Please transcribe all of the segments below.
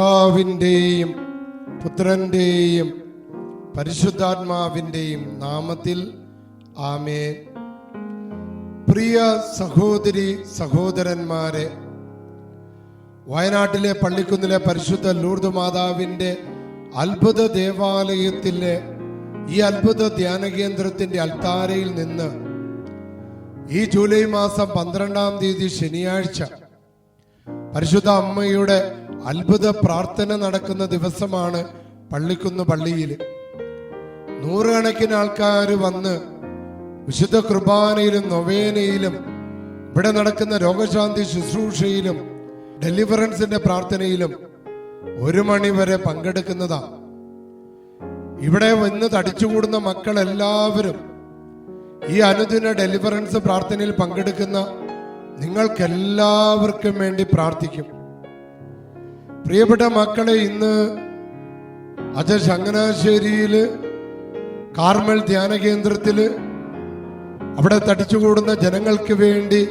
പിതാവിന്റെയും പുത്രന്റെയും പരിശുദ്ധാത്മാവിന്റെയും നാമത്തിൽ ആമേ പ്രിയ സഹോദരി സഹോദരന്മാരെ വയനാട്ടിലെ പള്ളിക്കുന്നിലെ പരിശുദ്ധ ലൂർദ് മാതാവിന്റെ അത്ഭുത ദേവാലയത്തിലെ ഈ അത്ഭുത ധ്യാന കേന്ദ്രത്തിന്റെ അൽത്താരയിൽ നിന്ന് ഈ ജൂലൈ മാസം പന്ത്രണ്ടാം തീയതി ശനിയാഴ്ച പരിശുദ്ധ അമ്മയുടെ അത്ഭുത പ്രാർത്ഥന നടക്കുന്ന ദിവസമാണ് പള്ളിക്കുന്ന് പള്ളിയിൽ നൂറുകണക്കിന് ആൾക്കാർ വന്ന് വിശുദ്ധ കുർബാനയിലും നൊവേനയിലും ഇവിടെ നടക്കുന്ന രോഗശാന്തി ശുശ്രൂഷയിലും ഡെലിവറൻസിന്റെ പ്രാർത്ഥനയിലും ഒരു മണി വരെ പങ്കെടുക്കുന്നതാ. ഇവിടെ വന്ന് തടിച്ചുകൂടുന്ന മക്കൾ എല്ലാവരും ഈ അനുദിന ഡെലിവറൻസ് പ്രാർത്ഥനയിൽ പങ്കെടുക്കുന്ന നിങ്ങൾക്കെല്ലാവർക്കും വേണ്ടി പ്രാർത്ഥിക്കും. പ്രിയപ്പെട്ട മക്കളെ ഇന്ന് അജ ചങ്ങനാശ്ശേരിയിൽ കാർമൽ ധ്യാന കേന്ദ്രത്തിൽ അവിടെ തടിച്ചുകൂടുന്ന ജനങ്ങൾക്ക് വേണ്ടി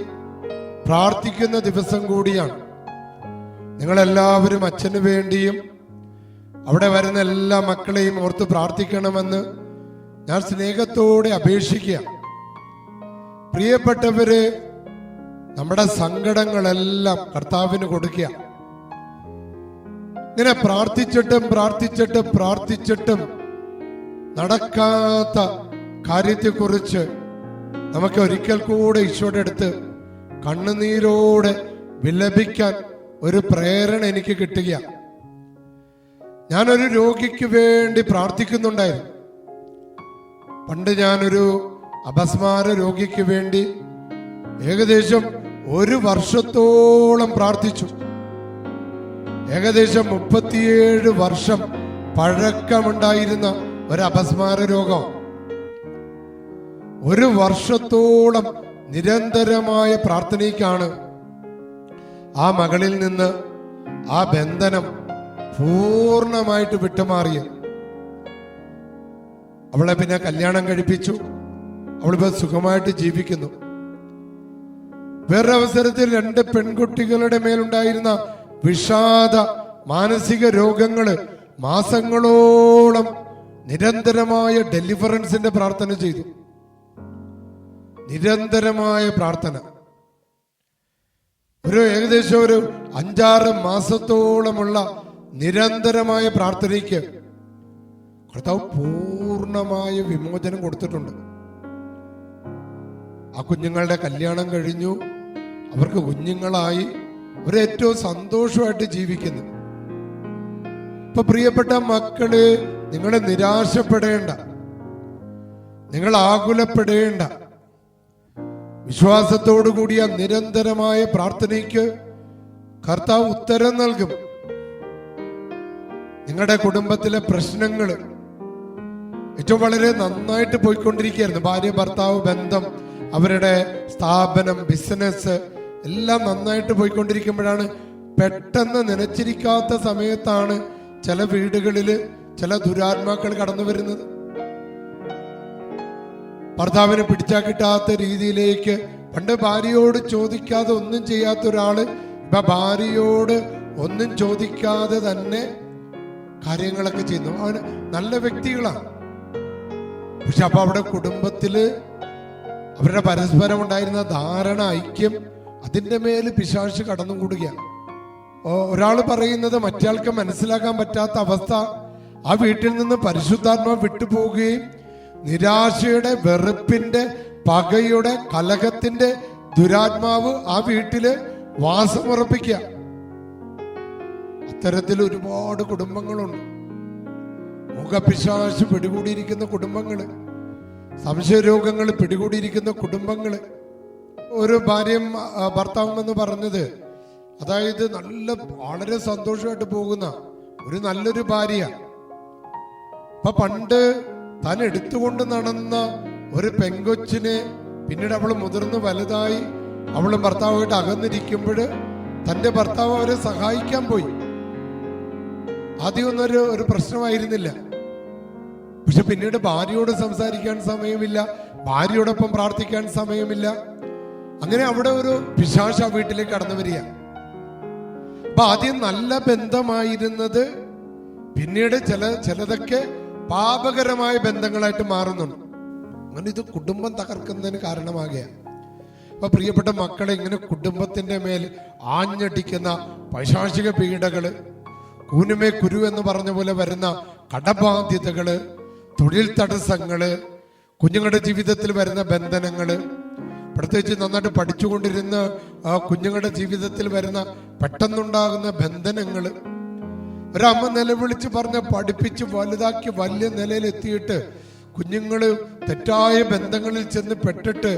പ്രാർത്ഥിക്കുന്ന ദിവസം കൂടിയാണ്. നിങ്ങളെല്ലാവരും അച്ഛന് വേണ്ടിയും അവിടെ വരുന്ന എല്ലാ മക്കളെയും ഓർത്ത് പ്രാർത്ഥിക്കണമെന്ന് ഞാൻ സ്നേഹത്തോടെ അപേക്ഷിക്കുക. പ്രിയപ്പെട്ടവര് നമ്മുടെ സങ്കടങ്ങളെല്ലാം കർത്താവിന് കൊടുക്കുക. ഇങ്ങനെ പ്രാർത്ഥിച്ചിട്ടും പ്രാർത്ഥിച്ചിട്ടും പ്രാർത്ഥിച്ചിട്ടും നടക്കാത്ത കാര്യത്തെ കുറിച്ച് നമുക്ക് ഒരിക്കൽ കൂടെ ഈശോയുടെ അടുത്ത് കണ്ണുനീരോടെ വിലപിക്കാൻ ഒരു പ്രേരണ എനിക്ക് കിട്ടുക ഞാനൊരു രോഗിക്ക് വേണ്ടി പ്രാർത്ഥിക്കുന്നുണ്ടായിരുന്നു. പണ്ട് ഞാനൊരു അപസ്മാര രോഗിക്ക് വേണ്ടി ഏകദേശം ഒരു വർഷത്തോളം പ്രാർത്ഥിച്ചു. ഏകദേശം മുപ്പത്തിയേഴ് വർഷം പഴക്കമുണ്ടായിരുന്ന ഒരു അപസ്മാര രോഗം. ഒരു വർഷത്തോളം നിരന്തരമായ പ്രാർത്ഥനയ്ക്കാണ് ആ മകളിൽ നിന്ന് ആ ബന്ധനം പൂർണമായിട്ട് വിട്ടുമാറിയത്. അവളെ പിന്നെ കല്യാണം കഴിപ്പിച്ചു. അവളിപ്പോ സുഖമായിട്ട് ജീവിക്കുന്നു. വേറൊരവസരത്തിൽ രണ്ട് പെൺകുട്ടികളുടെ മേലുണ്ടായിരുന്ന വിഷാദ മാനസിക രോഗങ്ങൾ മാസങ്ങളോളം നിരന്തരമായ ഡെലിവറൻസിന്റെ പ്രാർത്ഥന ചെയ്തു. നിരന്തരമായ പ്രാർത്ഥന. ഒരു ഏകദേശം ഒരു അഞ്ചാറ് മാസത്തോളമുള്ള നിരന്തരമായ പ്രാർത്ഥനയ്ക്ക് കർത്താവ് പൂർണമായ വിമോചനം കൊടുത്തിട്ടുണ്ട്. ആ കുഞ്ഞുങ്ങളുടെ കല്യാണം കഴിഞ്ഞു. അവർക്ക് കുഞ്ഞുങ്ങളായി. അവർ ഏറ്റവും സന്തോഷമായിട്ട് ജീവിക്കുന്നു. ഇപ്പൊ പ്രിയപ്പെട്ട മക്കൾ നിങ്ങൾ നിരാശപ്പെടേണ്ട. നിങ്ങൾ ആകുലപ്പെടേണ്ട. വിശ്വാസത്തോടു കൂടിയ നിരന്തരമായ പ്രാർത്ഥനയ്ക്ക് കർത്താവ് ഉത്തരം നൽകും. നിങ്ങളുടെ കുടുംബത്തിലെ പ്രശ്നങ്ങൾ ഏറ്റവും വളരെ നന്നായിട്ട് പോയിക്കൊണ്ടിരിക്കുകയായിരുന്നു. ഭാര്യ ഭർത്താവ് ബന്ധം അവരുടെ സ്ഥാപനം ബിസിനസ് എല്ലാം നന്നായിട്ട് പോയിക്കൊണ്ടിരിക്കുമ്പോഴാണ് പെട്ടെന്ന് നനച്ചിരിക്കാത്ത സമയത്താണ് ചില വീടുകളിൽ ചില ദുരാത്മാക്കൾ കടന്നു വരുന്നത്. ഭർത്താവിനെ പിടിച്ചാ കിട്ടാത്ത രീതിയിലേക്ക് പണ്ട് ഭാര്യയോട് ചോദിക്കാതെ ഒന്നും ചെയ്യാത്ത ഒരാൾ ഇപ്പൊ ഭാര്യയോട് ഒന്നും ചോദിക്കാതെ തന്നെ കാര്യങ്ങളൊക്കെ ചെയ്യുന്നു. അവന് നല്ല വ്യക്തികളാണ്. പക്ഷെ അപ്പൊ അവിടെ കുടുംബത്തിൽ അവരുടെ പരസ്പരം ഉണ്ടായിരുന്ന ധാരണ ഐക്യം അതിന്റെ മേൽ പിശാശ് കടന്നുകൂടുകയാണ് ഒരാൾ പറയുന്നത് മറ്റേയാൾക്ക് മനസ്സിലാക്കാൻ പറ്റാത്ത അവസ്ഥ. ആ വീട്ടിൽ നിന്ന് പരിശുദ്ധാത്മ വിട്ടുപോവുകയും നിരാശയുടെ വെറുപ്പിന്റെ പകയുടെ കലഹത്തിന്റെ ദുരാത്മാവ് ആ വീട്ടിൽ വാസമുറപ്പിക്കുക. അത്തരത്തിൽ ഒരുപാട് കുടുംബങ്ങളുണ്ട്. മുഖപിശാശ് പിടികൂടിയിരിക്കുന്ന കുടുംബങ്ങൾ സംശയരോഗങ്ങൾ പിടികൂടിയിരിക്കുന്ന കുടുംബങ്ങൾ ഒരു ഭാര്യയും ഭർത്താവും എന്ന് പറഞ്ഞത്. അതായത് നല്ല വളരെ സന്തോഷമായിട്ട് പോകുന്ന ഒരു നല്ലൊരു ഭാര്യ അപ്പൊ പണ്ട് താൻ എടുത്തുകൊണ്ട് നടന്ന ഒരു പെങ്കൊച്ചിനെ പിന്നീട് അവൾ മുതിർന്ന് വലുതായി അവളും ഭർത്താവുമായിട്ട് അകന്നിരിക്കുമ്പോൾ തന്റെ ഭർത്താവ് അവരെ സഹായിക്കാൻ പോയി. ആദ്യമൊന്നും ഒരു ഒരു പ്രശ്നമായിരുന്നില്ല. പക്ഷെ പിന്നീട് ഭാര്യയോട് സംസാരിക്കാൻ സമയമില്ല. ഭാര്യയോടൊപ്പം പ്രാർത്ഥിക്കാൻ സമയമില്ല. അങ്ങനെ അവിടെ ഒരു പിശാശ വീട്ടിലേക്ക് കടന്നു വരിക. അപ്പൊ ആദ്യം നല്ല ബന്ധമായിരുന്നത് പിന്നീട് ചില ചിലതൊക്കെ പാപകരമായ ബന്ധങ്ങളായിട്ട് മാറുന്നുണ്ട്. അങ്ങനെ ഇത് കുടുംബം തകർക്കുന്നതിന് കാരണമാകുകയാണ് അപ്പൊ പ്രിയപ്പെട്ട മക്കളെ ഇങ്ങനെ കുടുംബത്തിന്റെ മേൽ ആഞ്ഞടിക്കുന്ന പൈശാചിക പീഡകൾ കൂനുമേ കുരു എന്ന് പറഞ്ഞ പോലെ വരുന്ന കടബാധ്യതകൾ തൊഴിൽ തടസ്സങ്ങൾ കുഞ്ഞുങ്ങളുടെ ജീവിതത്തിൽ വരുന്ന ബന്ധനങ്ങൾ പ്രത്യേകിച്ച് നന്നായിട്ട് പഠിച്ചുകൊണ്ടിരുന്ന ആ കുഞ്ഞുങ്ങളുടെ ജീവിതത്തിൽ വരുന്ന പെട്ടെന്നുണ്ടാകുന്ന ബന്ധനങ്ങൾ. ഒരമ്മ നിലവിളിച്ച് പറഞ്ഞ് പഠിപ്പിച്ച് വലുതാക്കി വലിയ നിലയിൽ എത്തിയിട്ട് കുഞ്ഞുങ്ങൾ തെറ്റായ ബന്ധങ്ങളിൽ ചെന്ന് പെട്ടിട്ട്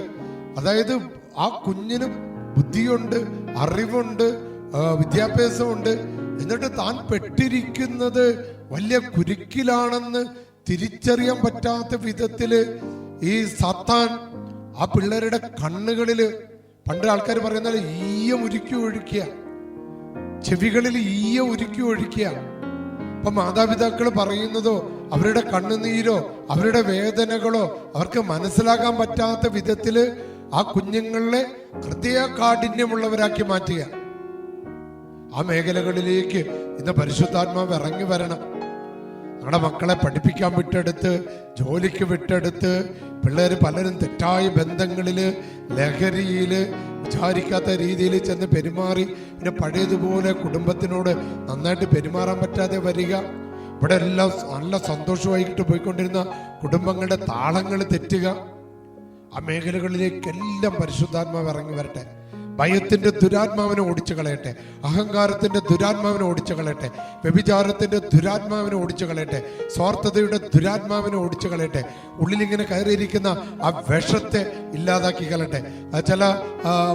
അതായത് ആ കുഞ്ഞിന് ബുദ്ധിയുണ്ട് അറിവുണ്ട് വിദ്യാഭ്യാസമുണ്ട് എന്നിട്ട് താൻ പെട്ടിരിക്കുന്നത് വലിയ കുരുക്കിലാണെന്ന് തിരിച്ചറിയാൻ പറ്റാത്ത വിധത്തിൽ ഈ സത്താൻ ആ പിള്ളേരുടെ കണ്ണുകളിൽ പണ്ട് ആൾക്കാർ പറയുന്ന ഈയ ഉരുക്കി ഒഴിക്കുക ചെവികളിൽ ഈയ ഉരുക്കി ഒഴിക്കുക അപ്പൊ മാതാപിതാക്കൾ പറയുന്നതോ അവരുടെ കണ്ണുനീരോ അവരുടെ വേദനകളോ അവർക്ക് മനസ്സിലാക്കാൻ പറ്റാത്ത വിധത്തിൽ ആ കുഞ്ഞുങ്ങളെ ഹൃദയ കാഠിന്യമുള്ളവരാക്കി മാറ്റുക. ആ മേഖലകളിലേക്ക് ഇന്ന് പരിശുദ്ധാത്മാവ് ഇറങ്ങി വരണം. നമ്മുടെ മക്കളെ പഠിപ്പിക്കാൻ വിട്ടെടുത്ത് ജോലിക്ക് വിട്ടെടുത്ത് പിള്ളേർ പലരും തെറ്റായ ബന്ധങ്ങളിൽ ലഹരിയിൽ വിചാരിക്കാത്ത രീതിയിൽ ചെന്ന് പെരുമാറി പിന്നെ പഴയതുപോലെ കുടുംബത്തിനോട് നന്നായിട്ട് പെരുമാറാൻ പറ്റാതെ വരിക. ഇവിടെ എല്ലാം നല്ല സന്തോഷമായിട്ട് പോയിക്കൊണ്ടിരുന്ന കുടുംബങ്ങളുടെ താളങ്ങൾ തെറ്റുക. ആ മേഖലകളിലേക്കെല്ലാം പരിശുദ്ധാത്മാവ് ഇറങ്ങി വരട്ടെ. ഭയത്തിന്റെ ദുരാത്മാവിനെ ഓടിച്ചു കളയട്ടെ. അഹങ്കാരത്തിന്റെ ദുരാത്മാവിനെ ഓടിച്ചു കളയട്ടെ. വ്യഭിചാരത്തിന്റെ ദുരാത്മാവിനെ ഓടിച്ചു കളയട്ടെ. സ്വാർത്ഥതയുടെ ദുരാത്മാവിനെ ഓടിച്ചു കളയട്ടെ. ഉള്ളിലിങ്ങനെ കയറിയിരിക്കുന്ന ആ വിഷത്തെ ഇല്ലാതാക്കി കളയട്ടെ. ചില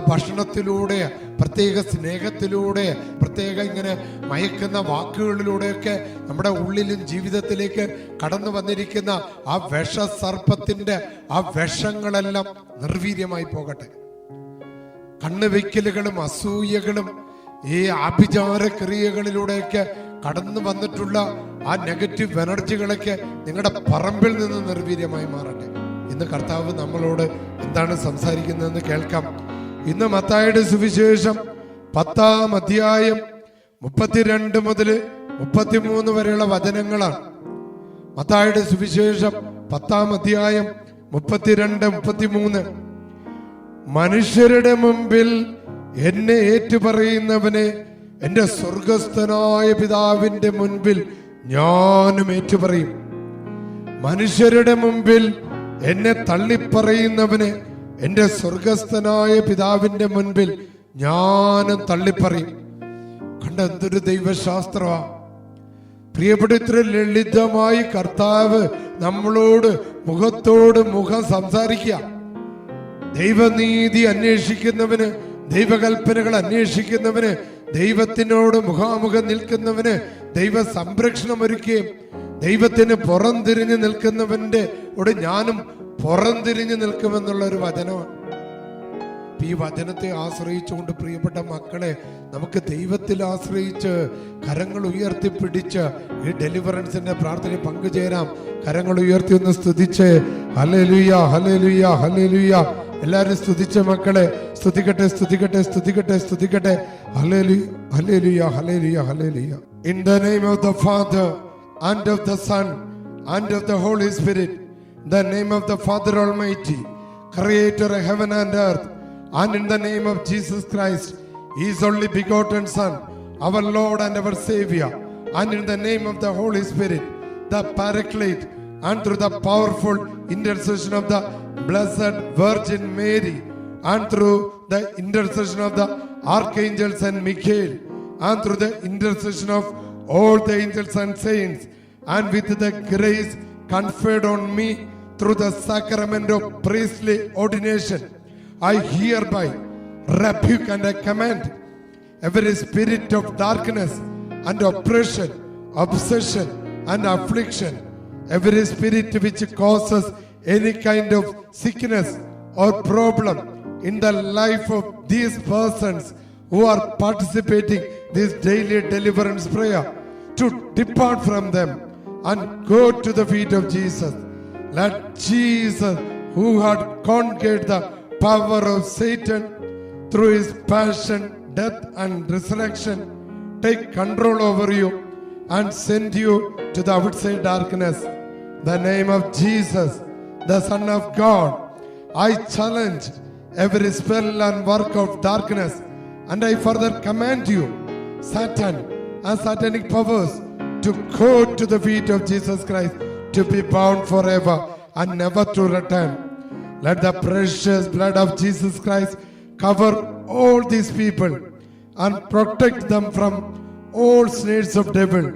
ഭക്ഷണത്തിലൂടെ പ്രത്യേക സ്നേഹത്തിലൂടെ പ്രത്യേക ഇങ്ങനെ മയക്കുന്ന വാക്കുകളിലൂടെയൊക്കെ നമ്മുടെ ഉള്ളിലും ജീവിതത്തിലേക്ക് കടന്നു വന്നിരിക്കുന്ന ആ വിഷസർപ്പത്തിന്റെ ആ വിഷങ്ങളെല്ലാം നിർവീര്യമായി പോകട്ടെ. കണ്ണുവെക്കലുകളും അസൂയകളും ഈ ആഭിചാര ക്രിയകളിലൂടെയൊക്കെ കടന്നു വന്നിട്ടുള്ള ആ നെഗറ്റീവ് എനർജികളൊക്കെ നിങ്ങളുടെ പറമ്പിൽ നിന്ന് നിർവീര്യമായി മാറട്ടെ. ഇന്ന് കർത്താവ് നമ്മളോട് എന്താണ് സംസാരിക്കുന്നതെന്ന് കേൾക്കാം. ഇന്ന് മത്തായുടെ സുവിശേഷം പത്താം അധ്യായം മുപ്പത്തിരണ്ട് മുതൽ മുപ്പത്തിമൂന്ന് വരെയുള്ള വചനങ്ങളാണ്. മത്തായുടെ സുവിശേഷം പത്താം അധ്യായം മുപ്പത്തിരണ്ട് മുപ്പത്തിമൂന്ന്. മനുഷ്യരുടെ മുമ്പിൽ എന്നെ ഏറ്റുപറയുന്നവനെ എന്റെ സ്വർഗസ്ഥനായ പിതാവിന്റെ മുൻപിൽ ഞാനും ഏറ്റുപറയും. മനുഷ്യരുടെ മുമ്പിൽ എന്നെ തള്ളിപ്പറയുന്നവന് എന്റെ സ്വർഗസ്ഥനായ പിതാവിന്റെ മുൻപിൽ ഞാനും തള്ളിപ്പറയും. കണ്ട എന്തൊരു ദൈവശാസ്ത്രമാ. പ്രിയപ്പെട്ട ഇത്ര ലളിതമായി കർത്താവ് നമ്മളോട് മുഖത്തോട് മുഖം സംസാരിക്കുക. ദൈവനീതി അന്വേഷിക്കുന്നവന് ദൈവകൽപ്പനകൾ അന്വേഷിക്കുന്നവന് ദൈവത്തിനോട് മുഖാമുഖം നിൽക്കുന്നവന് ദൈവ സംരക്ഷണം ഒരുക്കുകയും ദൈവത്തിന് പുറംതിരിഞ്ഞു നിൽക്കുന്നവന്റെ ഓട് ഞാനും പുറംതിരിഞ്ഞു നിൽക്കുമെന്നുള്ള ഒരു വചനമാണ്. ഈ വചനത്തെ ആശ്രയിച്ചുകൊണ്ട് പ്രിയപ്പെട്ട മക്കളെ നമുക്ക് ദൈവത്തിൽ ആശ്രയിച്ച് കരങ്ങൾ ഉയർത്തിപ്പിടിച്ച് ഈ ഡെലിവറൻസിന്റെ പ്രാർത്ഥന പങ്കുചേരാം. കരങ്ങൾ ഉയർത്തി ഒന്ന് സ്തുതിച്ച് ഹലേലുയ ഹലേലുയ ഹലേലുയ എല്ലാരും സ്തുതിച്ച മക്കളെ സ്തുതിക്കട്ടെ സ്തുതിക്കട്ടെ സ്തുതിക്കട്ടെ സ്തുതിക്കട്ടെ ഹലേലു hallelujah hallelujah hallelujah in the name of the father and of the son and of the holy spirit the name of the Father Almighty, Creator of heaven and earth, and in the name of Jesus Christ, His only begotten Son, our Lord and our Savior, and in the name of the Holy Spirit, the Paraclete, and through the powerful intercession of the Blessed Virgin Mary, and through the intercession of the archangels and Michael, and through the intercession of all the angels and saints, and with the grace conferred on me through the sacrament of priestly ordination, I hereby rebuke and I command every spirit of darkness and oppression, obsession and affliction, every spirit which causes any kind of sickness or problem in the life of these persons who are participating this daily deliverance prayer to depart from them and go to the feet of Jesus. Let Jesus, who had conquered the power of Satan through his passion, death, and resurrection, take control over you and send you to the outside darkness. The name of Jesus, the Son of God, I challenge every spell and work of darkness, and I further command you, Satan and satanic powers, to go to the feet of Jesus Christ, to be bound forever and never to return. Let the precious blood of Jesus Christ cover all these people and protect them from all snares of devil.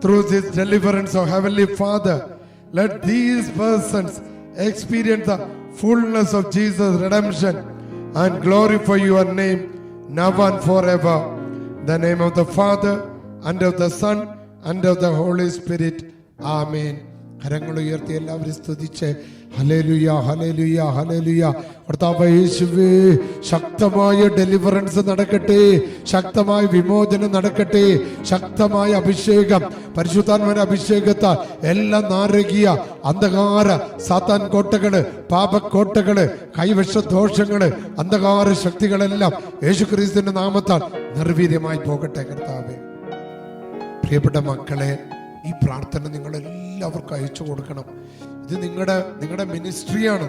Through this deliverance of Heavenly Father, let these persons experience the fullness of Jesus' redemption and glorify your name now and forever. In the name of the Father, and of the Son, and of the Holy Spirit. Amen. കരങ്ങൾ ഉയർത്തി എല്ലാവരും സ്തുതിച്ച് യേശുവേ ശക്തമായ deliverance നടക്കട്ടെ. ശക്തമായ വിമോചനം നടക്കട്ടെ. ശക്തമായ അഭിഷേകം പരിശുദ്ധാത്മന അഭിഷേകത്താൽ എല്ലാ നാരകീയ അന്ധകാര സാത്താൻ കോട്ടകൾ പാപക്കോട്ടകൾ കൈവശ ദോഷങ്ങൾ അന്ധകാര ശക്തികളെല്ലാം യേശുക്രിസ്തുവിന്റെ നാമത്താൽ നിർവീര്യമായി പോകട്ടെ കർത്താവേ. പ്രിയപ്പെട്ട മക്കളെ ഈ പ്രാർത്ഥന നിങ്ങൾ എല്ലാവർക്കും അയച്ചു കൊടുക്കണം. ഇത് നിങ്ങളുടെ നിങ്ങളുടെ മിനിസ്ട്രിയാണ്.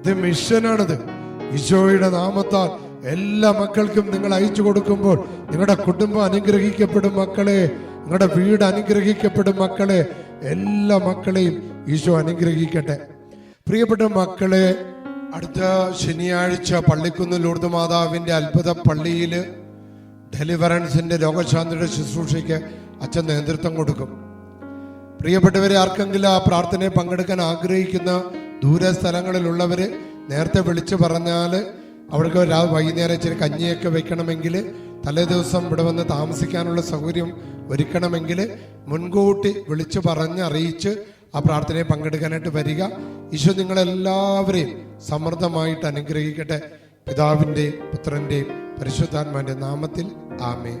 ഇത് മിഷനാണിത്. ഈശോയുടെ നാമത്താൽ എല്ലാ മക്കൾക്കും നിങ്ങൾ അയച്ചു കൊടുക്കുമ്പോൾ നിങ്ങളുടെ കുടുംബം അനുഗ്രഹിക്കപ്പെടും മക്കളെ. നിങ്ങളുടെ വീട് അനുഗ്രഹിക്കപ്പെടും മക്കളെ. എല്ലാ മക്കളെയും ഈശോ അനുഗ്രഹിക്കട്ടെ. പ്രിയപ്പെട്ട മക്കളെ അടുത്ത ശനിയാഴ്ച പള്ളിക്കുന്ന് ലൂർദ് മാതാവിന്റെ അത്ഭുത പള്ളിയിൽ ഡെലിവറൻസിന്റെ രോഗശാന്തിയുടെ ശുശ്രൂഷയ്ക്ക് അച്ഛൻ നേതൃത്വം കൊടുക്കും. പ്രിയപ്പെട്ടവരെ ആർക്കെങ്കിലും ആ പ്രാർത്ഥനയെ പങ്കെടുക്കാൻ ആഗ്രഹിക്കുന്ന ദൂര സ്ഥലങ്ങളിലുള്ളവർ നേരത്തെ വിളിച്ചു പറഞ്ഞാൽ അവർക്ക് രാ വൈകുന്നേരം ഇച്ചിരി കഞ്ഞിയൊക്കെ വെക്കണമെങ്കിൽ തലേ ദിവസം ഇവിടെ വന്ന് താമസിക്കാനുള്ള സൗകര്യം ഒരുക്കണമെങ്കിൽ മുൻകൂട്ടി വിളിച്ചു പറഞ്ഞ് അറിയിച്ച് ആ പ്രാർത്ഥനയെ പങ്കെടുക്കാനായിട്ട് വരിക. ഈശോ നിങ്ങളെല്ലാവരെയും സമൃദ്ധമായിട്ട് അനുഗ്രഹിക്കട്ടെ. പിതാവിന്റെയും പുത്രന്റെയും പരിശുദ്ധാത്മാന്റെ നാമത്തിൽ ആമേ